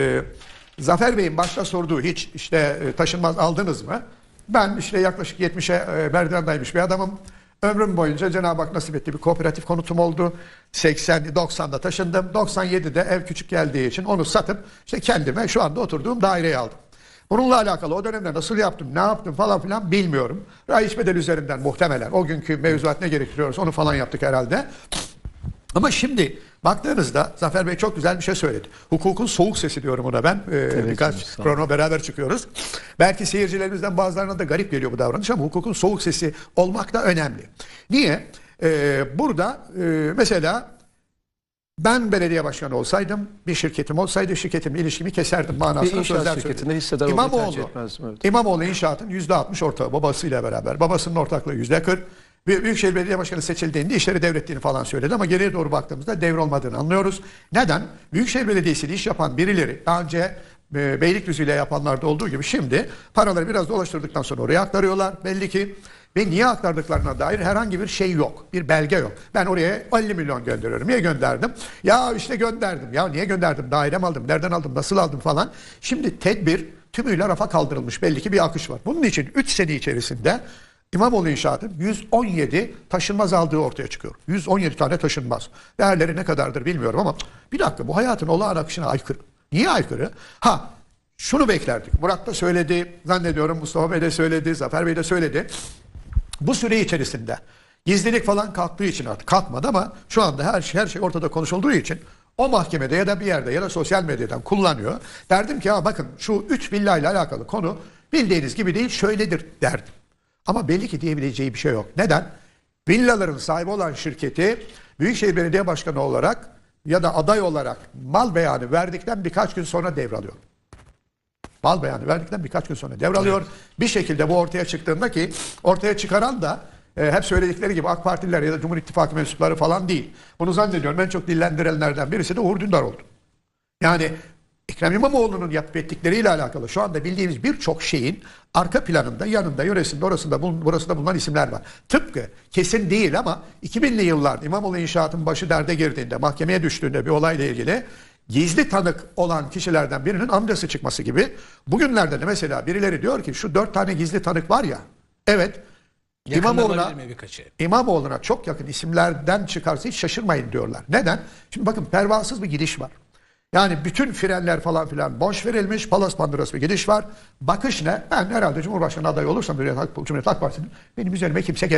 Ee, Zafer Bey'in başta sorduğu hiç işte e, taşınmaz aldınız mı? Ben işte yaklaşık 70'e e, merdivendaymış bir adamım. Ömrüm boyunca Cenab-ı Hak nasip etti bir kooperatif konutum oldu. 80 90'da taşındım. 97'de ev küçük geldiği için onu satıp işte kendime şu anda oturduğum daireyi aldım. Bununla alakalı o dönemde nasıl yaptım, ne yaptım falan filan bilmiyorum. Rayiç bedel üzerinden muhtemelen o günkü mevzuat ne gerektiriyoruz onu falan yaptık herhalde. Ama şimdi baktığınızda Zafer Bey çok güzel bir şey söyledi. Hukukun soğuk sesi diyorum ona ben. Ee, birkaç programa beraber çıkıyoruz. Belki seyircilerimizden bazılarına da garip geliyor bu davranış ama hukukun soğuk sesi olmak da önemli. Niye? Ee, burada e, mesela ben belediye başkanı olsaydım, bir şirketim olsaydı şirketimle ilişkimi keserdim manasında Bir sözler şirketinde hissedar olmayı tercih İmamoğlu, etmezdim, evet. İmamoğlu inşaatın %60 ortağı babasıyla beraber. Babasının ortaklığı %40. Büy- Büyükşehir Belediye Başkanı seçildiğinde işleri devrettiğini falan söyledi ama geriye doğru baktığımızda devrolmadığını anlıyoruz. Neden? Büyükşehir Belediyesi'yle iş yapan birileri daha önce e, Beylikdüzü ile yapanlarda olduğu gibi şimdi paraları biraz dolaştırdıktan sonra oraya aktarıyorlar belli ki. Ve niye aktardıklarına dair herhangi bir şey yok. Bir belge yok. Ben oraya 50 milyon gönderiyorum. Niye gönderdim? Ya işte gönderdim. Ya niye gönderdim? Dairem aldım. Nereden aldım? Nasıl aldım falan. Şimdi tedbir tümüyle rafa kaldırılmış. Belli ki bir akış var. Bunun için 3 sene içerisinde İmamoğlu İnşaat'ın 117 taşınmaz aldığı ortaya çıkıyor. 117 tane taşınmaz. Değerleri ne kadardır bilmiyorum ama bir dakika bu hayatın olağan akışına aykırı. Niye aykırı? Ha şunu beklerdik. Murat da söyledi, zannediyorum Mustafa Bey de söyledi, Zafer Bey de söyledi. Bu süre içerisinde gizlilik falan kalktığı için artık kalkmadı ama şu anda her şey, her şey ortada konuşulduğu için o mahkemede ya da bir yerde ya da sosyal medyadan kullanıyor. Derdim ki ya bakın şu 3 villa ile alakalı konu bildiğiniz gibi değil şöyledir derdim. Ama belli ki diyebileceği bir şey yok. Neden? Villaların sahibi olan şirketi Büyükşehir Belediye Başkanı olarak ya da aday olarak mal beyanı verdikten birkaç gün sonra devralıyor. Mal beyanı verdikten birkaç gün sonra devralıyor. Bir şekilde bu ortaya çıktığında ki ortaya çıkaran da e, hep söyledikleri gibi AK Partililer ya da Cumhur İttifakı mensupları falan değil. Bunu zannediyorum en çok dillendirenlerden birisi de Uğur Dündar oldu. Yani Ekrem İmamoğlu'nun yapıp ettikleriyle alakalı şu anda bildiğimiz birçok şeyin arka planında, yanında, yöresinde, orasında, burasında bulunan isimler var. Tıpkı kesin değil ama 2000'li yıllarda İmamoğlu inşaatın başı derde girdiğinde, mahkemeye düştüğünde bir olayla ilgili gizli tanık olan kişilerden birinin amcası çıkması gibi. Bugünlerde de mesela birileri diyor ki şu dört tane gizli tanık var ya, evet İmamoğlu'na? İmamoğlu'na çok yakın isimlerden çıkarsa hiç şaşırmayın diyorlar. Neden? Şimdi bakın pervasız bir gidiş var. Yani bütün frenler falan filan boş verilmiş, palas pandurası bir gidiş var. Bakış ne? Ben herhalde Cumhurbaşkanı adayı olursam Cumhuriyet Halk, Cumhuriyet Halk Partisi'nin benim üzerime kimse